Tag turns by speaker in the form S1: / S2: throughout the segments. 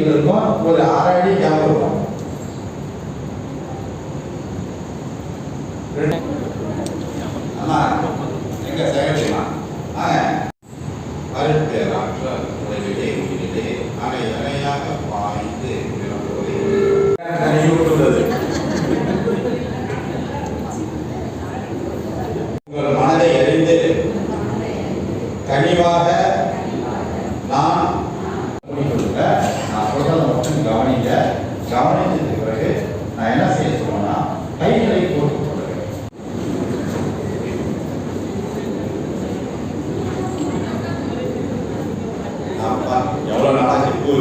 S1: இருக்கும் ஒரு ஆறு அடி கேப் இருக்கும் அண்ணா எங்க செயல்மா பருட்டு ஆற்றல் உங்கள் மனதை அறிந்து கனிவாக கவனித்ததுக்கு பிறகு நான் என்ன செய்ய சொல்லுவேன்னா கைகளை போட்டு கொள்கிறேன் அப்பா நாளாச்சு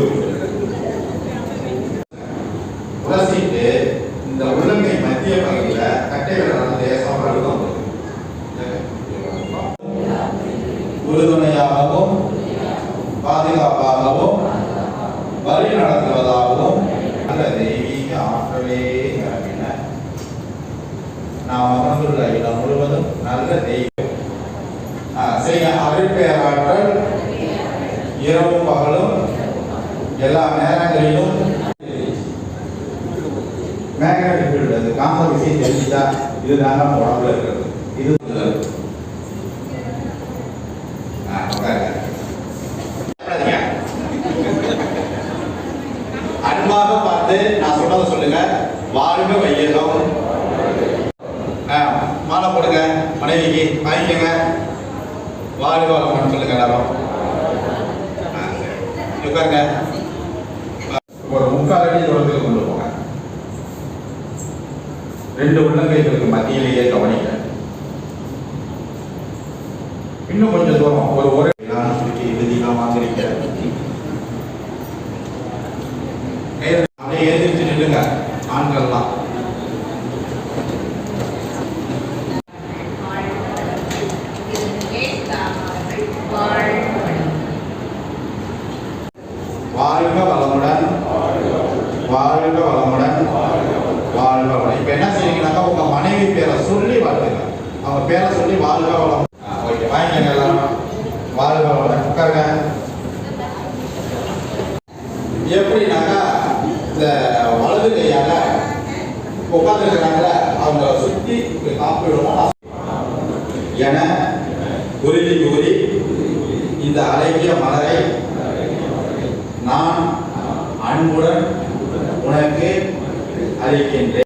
S1: உரசிட்டு இந்த உள்ளங்கை மத்திய பகுதியில கட்டை விரல் லேசம் உறுதுணையாகவும் பாதுகாப்பாகவும் வழி நடத்துவதாக நல்ல தெய்வீக ஆற்றலே நிரம்பின நாம் இடம் முழுவதும் நல்ல தெய்வம் செய்ய அருட்பேராற்றல் இரவும் பகலும் எல்லா நேரங்களிலும் மேக்னெட்டிக் உள்ளது காந்த விசை தெரிஞ்சா இதுதான் நம்ம உடம்புல இருக்கிறது இது அன்பாக பார்த்து நான் சொன்னதை சொல்லுங்க. வாழ்க வையகம். மாலை மனைவிக்கு வாங்கிக்கங்க. வாழ்க வளமுடன் சொல்லுங்க எல்லாரும் உட்காருங்க. ஒரு முக்கால் அடி தூரத்துக்கு கொண்டு போங்க. ரெண்டு உள்ளங்கைகளுக்கு மத்தியிலேயே கவனிங்க. இன்னும் கொஞ்சம் தூரம் ஒரு ஒரு வாழ்க வளமுடன் வாழ்க வளம் இப்போ என்ன செய்வீங்கன்னாக்கா உங்க மனைவி பேரை சொல்லி வாழ்த்துங்க. அவங்க பேரை சொல்லி வாழ்க வளம் ஓகே வாங்கிக்கங்க எல்லாரும். வாழ்க வளம் உட்காருங்க. எப்படின்னாக்கா இந்த வலது கையால உட்காந்துருக்கிறாங்கல்ல அவங்கள சுத்தி இப்படி காப்பிடுவோம் என உறுதி கூறி இந்த அழகிய மலரை நான் அன்புடன் உனக்கு அறிவிக்கின்றேன்